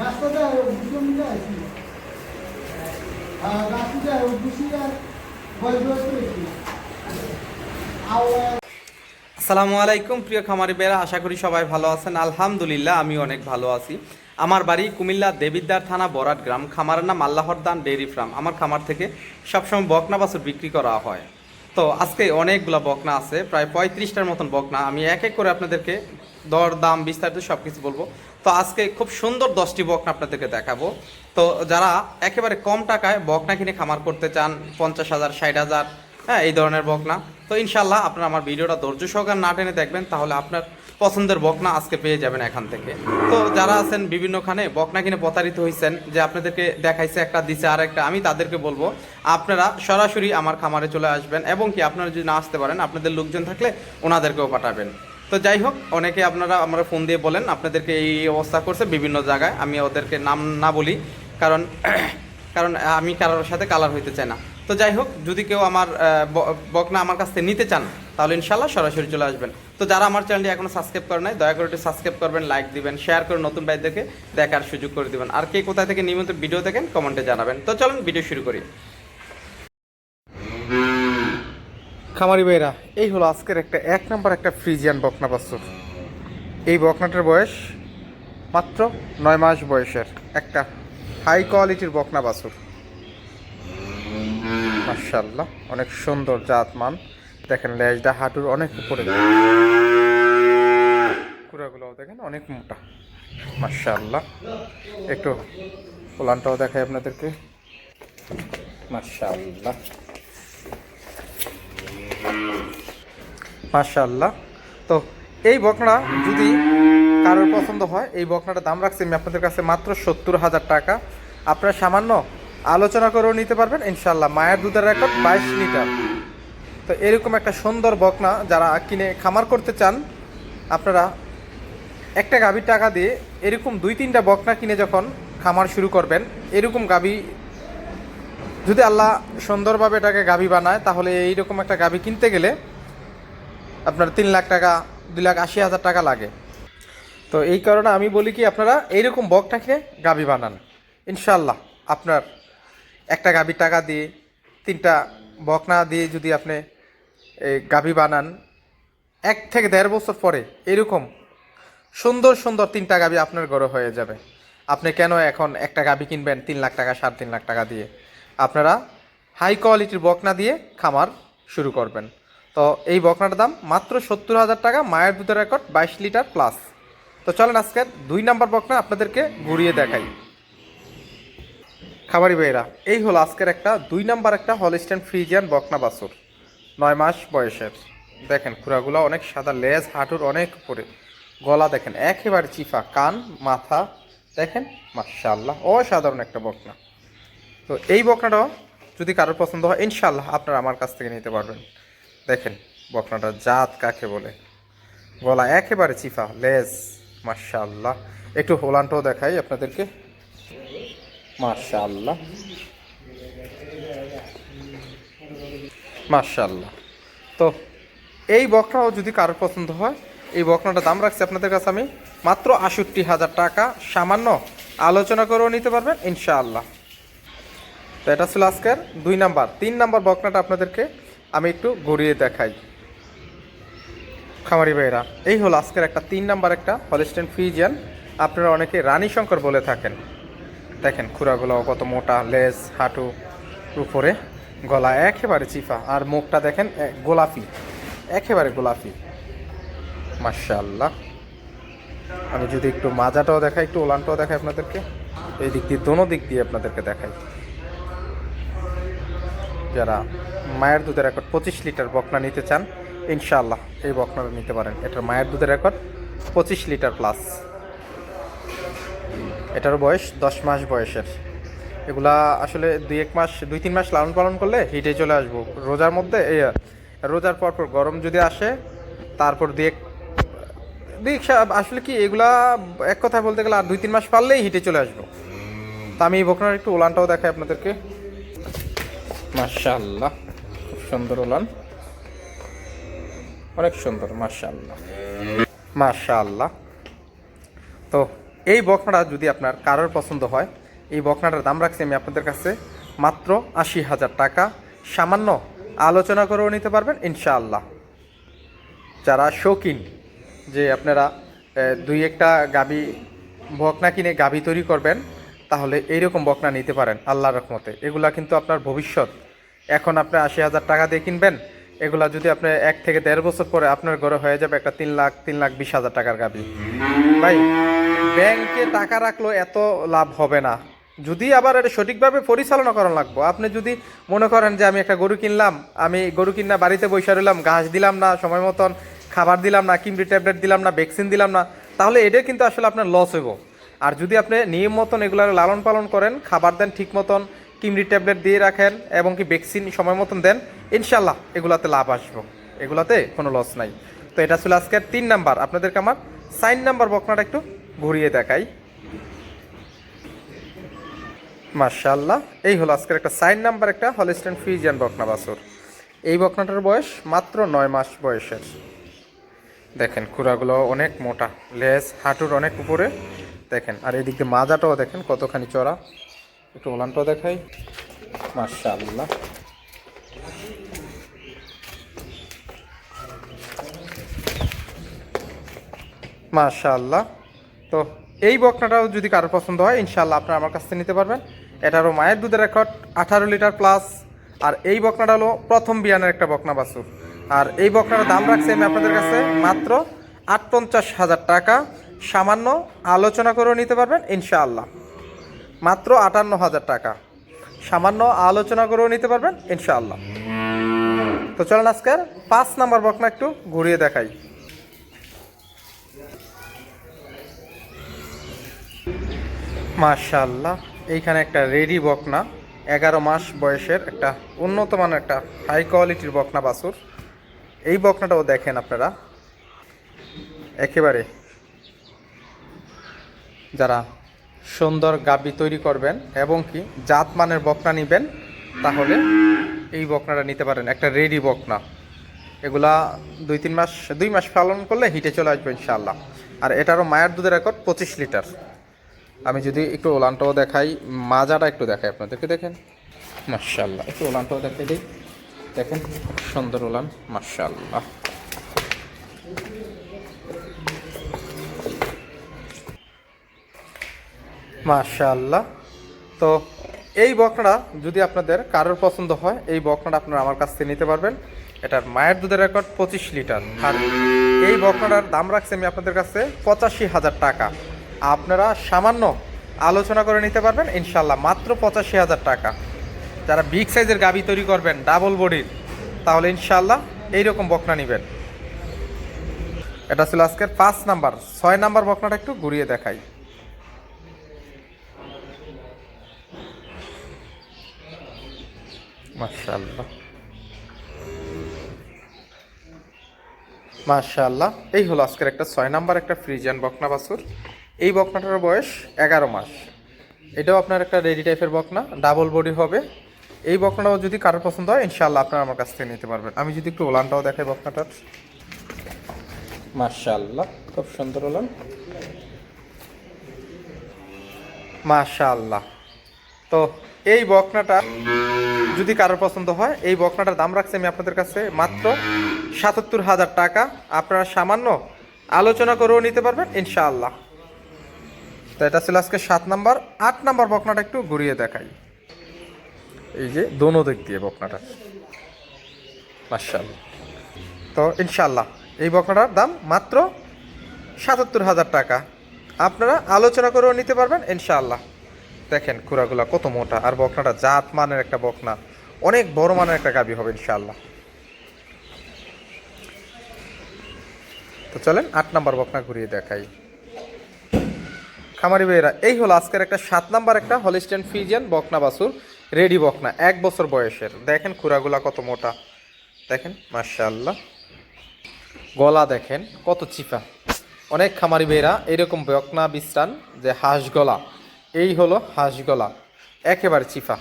রাস্তাটা দুশো মিলে আছি রাস্তাটা দুশো আর বয়স বয়স করেছি আওয়াজ আসসালামু আলাইকুম, প্রিয় খামারি বেরা আশা করি সবাই ভালো আছেন। আলহামদুলিল্লাহ আমি অনেক ভালো আছি। আমার বাড়ি কুমিল্লা দেবিদ্দার থানা বরাট গ্রাম। খামারের নাম আল্লাহরদান ডেইরি ফার্ম। আমার খামার থেকে সবসময় বকনা বাছুর বিক্রি করা হয়। তো আজকে অনেকগুলো বকনা আছে, প্রায় পঁয়ত্রিশটার মতন বকনা। আমি এক এক করে আপনাদেরকে দর, দাম বিস্তারিত সব কিছু বলব। তো আজকে খুব সুন্দর দশটি বকনা আপনাদেরকে দেখাবো। তো যারা একেবারে কম টাকায় বকনা কিনে খামার করতে চান, পঞ্চাশ হাজার, ষাট হাজার হ্যাঁ এই ধরনের বকনা। তো ইনশাল্লাহ আপনারা আমার ভিডিওটা ধৈর্য সহকার না টেনে দেখবেন, তাহলে আপনার পছন্দের বকনা আজকে পেয়ে যাবেন এখান থেকে। তো যারা আছেন বিভিন্নখানে বকনা কিনে প্রতারিত হয়েছেন যে আপনাদেরকে দেখাইছে, একটা দিছে আর একটা আমি তাদেরকে বলব, আপনারা সরাসরি আমার খামারে চলে আসবেন, এবং কি আপনারা যদি না আসতে পারেন, আপনাদের লোকজন থাকলে ওনাদেরকেও পাঠাবেন। তো যাই হোক, অনেকে আপনারা আমরা ফোন দিয়ে বলেন, আপনাদেরকে এই অবস্থা করছে বিভিন্ন জায়গায়, আমি ওদেরকে নাম না বলি, কারণ কারণ আমি কারোর সাথে কালার হইতে চাই না। তো যাই হোক, যদি কেউ আমার বকনা আমার কাছ থেকে নিতে চান, তাহলে ইনশাল্লাহ সরাসরি চলে আসবেন। তো যারা আমার চ্যানেলটি এখনও সাবস্ক্রাইব করে নাই, দয়া করে একটু সাবস্ক্রাইব করবেন লাইক দিবেন শেয়ার করে নতুন ভাইদেরকে দেখার সুযোগ করে দিবেন। আর কে কোথায় থেকে নিয়মিত ভিডিও দেখেন, কমেন্টে জানাবেন। তো চলুন ভিডিও শুরু করি। খামারি ভাইরা, এই হলো আজকের একটা, এক নম্বর একটা ফ্রিজিয়ান বকনা বাছুর এই বকনাটার বয়স মাত্র নয় মাস বয়সের একটা হাই কোয়ালিটির বকনা বাছুর মার্শাল্লাহ অনেক সুন্দর জাত মান দেখেন লেজটা হাঁটুর অনেক উপরে। কুড়াগুলো দেখেন অনেক মোটা। মার্শাল্লাহ একটু পোলানটাও দেখাই আপনাদেরকে। মার্শাল্লাহ মার্শাল্লাহ তো এই বকনা যদি কারোর পছন্দ হয়, এই বকনাটার দাম রাখছি আমি আপনাদের কাছে মাত্র সত্তর হাজার টাকা। আপনার সামান্য আলোচনা করেও নিতে পারবেন। ইনশাল্লাহ মায়ের দুধের রেকর্ড বাইশ লিটার। তো এরকম একটা সুন্দর বকনা যারা কিনে খামার করতে চান, আপনারা একটা গাভীর টাকা দিয়ে এরকম দুই তিনটা বকনা কিনে যখন খামার শুরু করবেন, এরকম গাভী যদি আল্লাহ সুন্দরভাবে এটাকে গাভী বানায়, তাহলে এইরকম একটা গাভী কিনতে গেলে আপনার তিন লাখ টাকা, দুই লাখ আশি হাজার টাকা লাগে। তো এই কারণে আমি বলি কি, আপনারা এইরকম বকটা গাভী বানান। ইনশাল্লাহ আপনার একটা গাভীর টাকা দিয়ে, তিনটা বকনা দিয়ে যদি আপনি এই গাভী বানান, এক থেকে দেড় বছর পরে এরকম সুন্দর সুন্দর তিনটা গাভী আপনার ঘরে হয়ে যাবে। আপনি কেন এখন একটা গাভী কিনবেন, তিন লাখ টাকা, সাড়ে তিন লাখ টাকা দিয়ে? আপনারা হাই কোয়ালিটির বকনা দিয়ে খামার শুরু করবেন। তো এই বকনাটার দাম মাত্র সত্তর হাজার টাকা, মায়ের দুধের রেকর্ড বাইশ লিটার প্লাস তো চলেন আজকের দুই নাম্বার বকনা আপনাদেরকে ঘুরিয়ে দেখাই। খাবারি ভাইয়েরা, এই হলো আজকের একটা দুই নাম্বার একটা হলিস্টেন ফ্রিজিয়ান বকনা বাছুর। নয় মাস বয়সের। দেখেন খুরাগুলো অনেক সাদা, লেজ, হাঁটুর অনেক উপরে। গলা দেখেন একেবারে চিফা, কান, মাথা দেখেন মাশাল্লাহ অসাধারণ একটা বকনা। তো এই বকনাটাও যদি কারোর পছন্দ হয় ইনশাল্লাহ আপনারা আমার কাছ থেকে নিতে পারবেন। দেখেন বকনাটা জাত কাকে বলে। গলা একেবারে চিফা, লেজ মাশাল্লাহ একটু হোলানটাও দেখাই আপনাদেরকে। মাশাল্লাহ মাশাল্লাহ তো এই বকনাও যদি কারোর পছন্দ হয়, এই বকনাটার দাম রাখছি আপনাদের কাছে আমি মাত্র আষট্টি হাজার টাকা। সামান্য আলোচনা করেও নিতে পারবেন, ইনশাআল্লাহ। তো এটা ছিল আজকের দুই নাম্বার। তিন নাম্বার বকনাটা আপনাদেরকে আমি একটু ঘুরিয়ে দেখাই। খামারি ভাইরা, এই হলো আজকের একটা তিন নাম্বার একটা হলিস্টেন ফিজিয়ান আপনারা অনেকে রানী শঙ্কর বলে থাকেন। দেখেন খুরাগুলো কত মোটা, লেজ, হাঁটু, উপরে, গলা একেবারে চিফা আর মুখটা দেখেন গোলাপি, একেবারে গোলাপি। মার্শাল্লাহ আমি যদি একটু মাজাটাও দেখাই, একটু ওলানটাও দেখাই আপনাদেরকে। এই দিক দিয়ে, দোনো দিক দিয়ে আপনাদেরকে দেখাই। যারা মায়ের দুধের রেকর্ড পঁচিশ লিটার বকনা নিতে চান, ইনশাআল্লাহ এই বকনাটা নিতে পারেন। এটার মায়ের দুধের রেকর্ড পঁচিশ লিটার প্লাস। এটার বয়স দশ মাস বয়সের। এগুলা আসলে দুই এক মাস, দুই তিন মাস লালন পালন করলে হিটে চলে আসব। রোজার মধ্যে রোজার পর পর গরম যদি আসে, তারপর দুই এক, দুই আসলে কি এগুলা এক কথায় বলতে গেলে আর দুই তিন মাস পারলেই হিটে চলে আসব। তা আমি বকনার একটু ওলানটাও দেখাই আপনাদেরকে। মাশাআল্লাহ, খুব সুন্দর ওলান। অনেক সুন্দর, মাশাআল্লাহ। মাশাআল্লাহ। তো এই বকনাটা যদি আপনার কারোর পছন্দ হয়, এই বকনাটার দাম রাখছি আমি আপনাদের কাছে মাত্র আশি হাজার টাকা। সামান্য আলোচনা করেও নিতে পারবেন, ইনশাআল্লাহ। যারা শৌখিন, যে আপনারা দুই একটা গাবি, বকনা কিনে গাবি তৈরি করবেন, তাহলে এইরকম বকনা নিতে পারেন, আল্লাহর রহমতে। এগুলা কিন্তু আপনার ভবিষ্যৎ। এখন আপনি আশি হাজার টাকা দিয়ে কিনবেন এগুলা যদি আপনি এক থেকে দেড় বছর পরে আপনার ঘরে হয়ে যাবে একটা তিন লাখ তিন লাখ বিশ হাজার টাকার গাবি। ভাই, ব্যাংকে টাকা রাখলেও এত লাভ হবে না। যদি আবার এটা সঠিকভাবে পরিচালনা করা লাগবো, আপনি যদি মনে করেন যে আমি একটা গরু কিনলাম, আমি গরু কিনা বাড়িতে বসে রইলাম, ঘাস দিলাম না, সময় মতন খাবার দিলাম না, কিমরি ট্যাবলেট দিলাম না, ভ্যাকসিন দিলাম না, তাহলে এটা কিন্তু আসলে আপনার লস হইব। আর যদি আপনি নিয়ম মতন এগুলার লালন পালন করেন, খাবার দেন ঠিক মতন, কিমরি ট্যাবলেট দিয়ে রাখেন এবং কি ভ্যাকসিন সময় মতন দেন ইনশাল্লাহ এগুলাতে লাভ আসব। এগুলাতে কোনো লস নাই। তো এটা ছিল আজকের তিন নাম্বার। আপনাদেরকে আমার সাইন নাম্বার বকনাটা একটু ঘুরিয়ে দেখাই। মার্শাল্লাহ এই হলো আজকের একটা সাইন নাম্বার, একটা হলিস্টেন ফ্রিজিয়ান বকনা বাছুর। এই বকনাটার বয়স মাত্র নয় মাস বয়সের। দেখেন খুরাগুলো অনেক মোটা, লেজ, হাঁটুর অনেক উপরে। দেখেন, আর এদিক দিয়ে মাজাটাও দেখেন কতখানি চড়া একটু ওলানটাও দেখাই। মার্শাল্লাহ মাশাআল্লাহ। তো এই বকনাটাও যদি কারোর পছন্দ হয় ইনশাল্লাহ আপনারা আমার কাছ থেকে নিতে পারবেন। এটারও মায়ের দুধের রেকর্ড আঠারো লিটার প্লাস আর এই বকনাটা হলো প্রথম বিয়ানের একটা বকনা বাছুর। আর এই বকনাটার দাম রাখছি আমি আপনাদের কাছে মাত্র আট পঞ্চাশ হাজার টাকা। সামান্য আলোচনা করেও নিতে পারবেন, ইনশাআল্লাহ। মাত্র আটান্ন হাজার টাকা। সামান্য আলোচনা করেও নিতে পারবেন, ইনশাআল্লাহ। তো চলেন আজকের পাঁচ নাম্বার বকনা একটু ঘুরিয়ে দেখাই। মাশাল্লাহ এইখানে একটা রেডি বকনা, এগারো মাস বয়সের একটা উন্নত মানের একটা হাই কোয়ালিটির বকনা বাছুর। এই বকনাটাও দেখেন আপনারা। একেবারে যারা সুন্দর গাবি তৈরি করবেন এবং কি জাত মানের বকনা নেবেন, তাহলে এই বকনাটা নিতে পারেন। একটা রেডি বকনা। এগুলা দুই, তিন মাস, দুই মাস পালন করলে হিটে চলে আসবে ইনশাআল্লাহ। আর এটারও মায়ের দুধের রেকর্ড পঁচিশ লিটার। আমি যদি একটু ওলানটাও দেখাই, মাজাটা একটু দেখাই আপনাদেরকে, দেখেন। মার্শাল্লাহ একটু ওলানটাও দেখাই দিই। দেখেন সুন্দর ওলান মার্শাল্লাহ মার্শাল্লাহ তো এই বকনাটা যদি আপনাদের কারোর পছন্দ হয়, এই বকনাটা আপনারা আমার কাছ থেকে নিতে পারবেন। এটার মায়ের দুধের রেকর্ড পঁচিশ লিটার। আর এই বকনাটার দাম রাখছি আমি আপনাদের কাছে পঁচাশি হাজার টাকা। আপনারা সামান্য আলোচনা করে নিতে পারবেন ইনশাল্লাহ মাত্র পঁচাশি হাজার টাকা। যারা বিগ সাইজের গাবি তৈরি করবেন, ডাবল বডির, তাহলে ইনশাল্লাহ এইরকম বকনা নেবেন। এটা ছিল আজকের পাঁচ নাম্বার। ছয় নাম্বার বকনাটা একটু ঘুরিয়ে দেখাই। মাশাআল্লাহ। মাশাআল্লাহ। এই হলো আজকের একটা ছয় নাম্বার একটা ফ্রিজিয়ান বকনা বাছুর। এই বকনাটার বয়স এগারো মাস। এটাও আপনার একটা রেডি টাইপের বকনা ডাবল বডি হবে। এই বকনাটাও যদি কারোর পছন্দ হয় ইনশাল্লাহ আপনারা আমার কাছ থেকে নিতে পারবেন। আমি যদি একটু ওলানটাও দেখাই বকনাটার। মাশাআল্লাহ খুব সুন্দর ওলান। মাশাআল্লাহ। তো এই বকনাটা যদি কারোর পছন্দ হয় এই বকনাটার দাম রাখছি আমি আপনাদের কাছে মাত্র সাতাত্তর হাজার টাকা। আপনারা সামান্য আলোচনা করেও নিতে পারবেন ইনশাআল্লাহ। তো এটা ছিল আজকে সাত নাম্বার। আট নাম্বার বকনাটা একটু ঘুরিয়ে দেখাই। এই যে দোনো দিক দিয়ে বকনাটা। মার্শাল্লাহ তো ইনশাল্লাহ এই বকনাটার দাম মাত্র সাতাত্তর হাজার টাকা। আপনারা আলোচনা করেও নিতে পারবেন, ইনশাআল্লাহ। দেখেন খুরাগুলা কত মোটা। আর বকনাটা জাত মানের একটা বকনা। অনেক বড় মানের একটা গাবি হবে, ইনশাআল্লাহ। তো চলেন আট নাম্বার বকনা ঘুরিয়ে দেখাই। খামারি ভাইয়েরা, এই হলো আজকের একটা সাত নাম্বার একটা হলিস্টেন ফিজিয়ান বকনা বাসুর রেডি বকনা, এক বছর বয়সের। দেখেন খুরাগুলা কত মোটা। দেখেন মার্শাল্লাহ গলা দেখেন, কত চিপা। অনেক খামারি বেরা এরকম বকনা বিশ্রান যে হাঁস গলা, এই হলো হাঁস গলা, একেবারে চিফা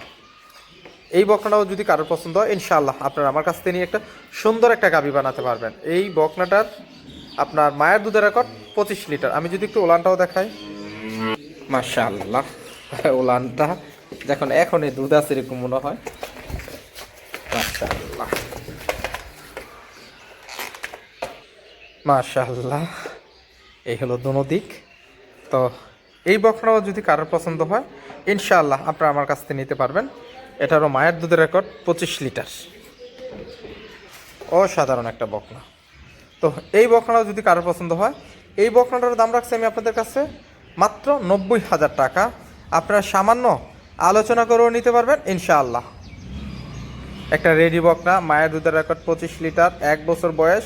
এই বকনাটাও যদি কারোর পছন্দ হয়, ইনশাআল্লাহ আপনারা আমার কাছ থেকে নিয়ে একটা সুন্দর একটা গাবি বানাতে পারবেন। এই বকনাটার আপনার মায়ের দুধের রেকর্ড পঁচিশ লিটার। আমি যদি একটু ওলানটাও দেখাই। মাশাআল্লাহ। ওলানটা দেখুন, এখনই দুধ আছে এরকম মনে হয়। মাশাআল্লাহ। মাশাআল্লাহ। এই হলো দোনো দিক। তো এই বকনাও যদি কারোর পছন্দ হয়, ইনশাআল্লাহ আপনারা আমার কাছ থেকে নিতে পারবেন। এটারও মায়ের দুধের রেকর্ড, পঁচিশ লিটার। অসাধারণ একটা বকনা। তো এই বকনাটাও যদি কারোর পছন্দ হয়, এই বকনাটার দাম রাখছি আমি আপনাদের কাছে মাত্র নব্বই হাজার টাকা। আপনারা সামান্য আলোচনা করেও নিতে পারবেন, ইনশাআল্লাহ। একটা রেডি বকনা, মায়ের দুধের রেকর্ড পঁচিশ লিটার, এক বছর বয়স।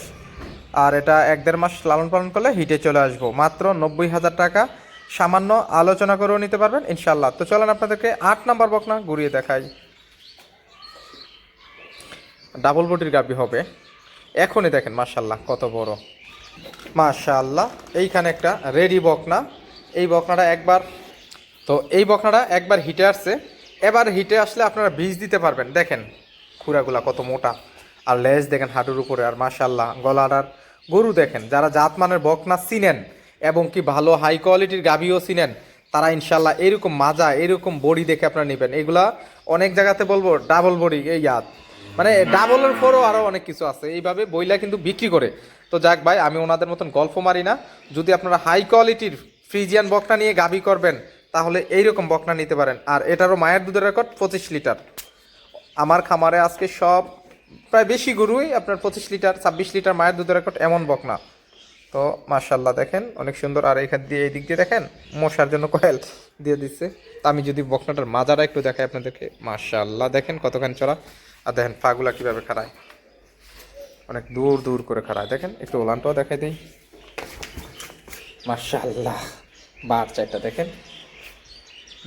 আর এটা এক দেড় মাস লালন পালন করলে হিটে চলে আসব। মাত্র নব্বই হাজার টাকা। সামান্য আলোচনা করেও নিতে পারবেন ইনশাল্লাহ তো চলেন আপনাদেরকে আট নাম্বার বকনা ঘুরিয়ে দেখাই। ডাবল বডির গাবি হবে। এখনই দেখেন মাশাল্লাহ কত বড়। মাশাল্লাহ এইখানে একটা রেডি বকনা। এই বকনাটা একবার। তো এই বকনাটা একবার হিটে আসছে। এবার হিটে আসলে আপনারা বীজ দিতে পারবেন। দেখেন খুঁড়াগুলা কত মোটা। আর লেজ দেখেন হাঁটুর উপরে। আর মাশাল্লাহ গলাটার গরু দেখেন। যারা জাতমানের বকনা চিনেন এবং কি ভালো হাই কোয়ালিটির গাভিও চিনেন, তারা ইনশাল্লাহ এরকম মাজা, এরকম বডি দেখে আপনারা নেবেন। এগুলা অনেক জায়গাতে বলব ডাবল বডি, এই ইয়াদ মানে ডাবলের পরও আরও অনেক কিছু আছে। এইভাবে বইলা কিন্তু বিক্রি করে। তো যাক ভাই, আমি ওনাদের মতন গল্প মারি না। যদি আপনারা হাই কোয়ালিটির ফ্রিজিয়ান বকনা নিয়ে গাবি করবেন, তাহলে এইরকম বকনা নিতে পারেন। আর এটারও মায়ের দুধের রেকর্ড, পঁচিশ লিটার। আমার খামারে আজকে সব, প্রায় বেশি গরুই আপনার পঁচিশ লিটার, ছাব্বিশ লিটার মায়ের দুধের রেকর্ড, এমন বকনা। তো মার্শাল্লাহ দেখেন, অনেক সুন্দর। আর এখান দিয়ে এই দিক দিয়ে দেখেন, মশার জন্য কয়েল দিয়ে দিচ্ছে। তা আমি যদি বকনাটার মাজাটা একটু দেখাই আপনাদেরকে মার্শাল্লাহ দেখেন কতখানি চড়া। আর দেখেন ফাগুলা কীভাবে খাড়ায়। অনেক দূর দূর করে খাড়ায়। দেখেন, একটু ওলানটাও দেখাই দিই। মার্শাল্লাহ বার চারটা, দেখেন।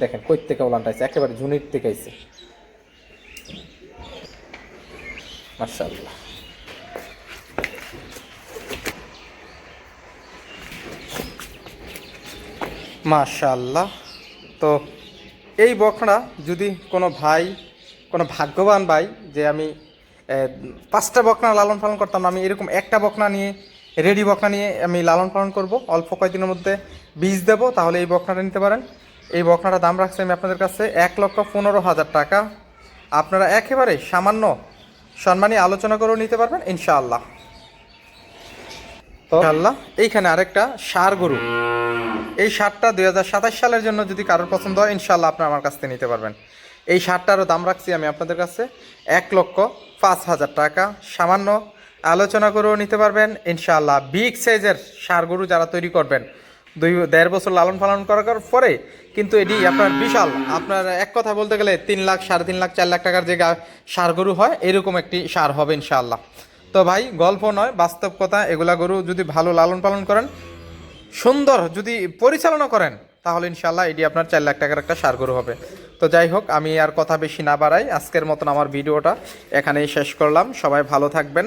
দেখেন কই থেকে ওলানটা আছে একেবারে ঝুনির থেকে আইছে। মার্শাল্লাহ মাশাল্লাহ তো এই বকনা যদি কোনো ভাই, কোনো ভাগ্যবান ভাই, যে আমি পাঁচটা বকনা লালন পালন করতাম না আমি এরকম একটা বকনা নিয়ে রেডি বকনা নিয়ে আমি লালন পালন করব। অল্প কয়েকদিনের মধ্যে বীজ দেব, তাহলে এই বকনাটা নিতে পারেন। এই বকনাটার দাম রাখছি আমি আপনাদের কাছে এক লক্ষ পনেরো হাজার টাকা। আপনারা একেবারে সামান্য সম্মানী আলোচনা করেও নিতে পারবেন, ইনশাআল্লাহ। তো আল্লাহ এইখানে আরেকটা সার গরু। এই সারটা দু হাজার সাতাশ সালের জন্য যদি কারোর পছন্দ হয় ইনশাল্লাহ আপনি আমার কাছ থেকে নিতে পারবেন। এই সারটারও দাম রাখছি আমি আপনাদের কাছে এক লক্ষ পাঁচ হাজার টাকা। সামান্য আলোচনা করেও নিতে পারবেন। ইনশাআল্লাহ বিগ সাইজের সার গরু যারা তৈরি করবেন, দুই, দেড় বছর লালন পালন করার পরে কিন্তু এটি আপনার বিশাল, আপনার এক কথা বলতে গেলে তিন লাখ, সাড়ে তিন লাখ, চার লাখ টাকার যে সার গরু হয়, এরকম একটি সার হবে ইনশাআল্লাহ। তো ভাই, গল্প নয়, বাস্তব কথা, এগুলা গরু যদি ভালো লালন পালন করেন, সুন্দর যদি পরিচালনা করেন, তাহলে ইনশাল্লাহ এটি আপনার চার লাখ টাকার একটা সারগরু হবে। তো যাই হোক, আমি আর কথা বেশি না বাড়াই, আজকের মতন আমার ভিডিওটা এখানেই শেষ করলাম। সবাই ভালো থাকবেন।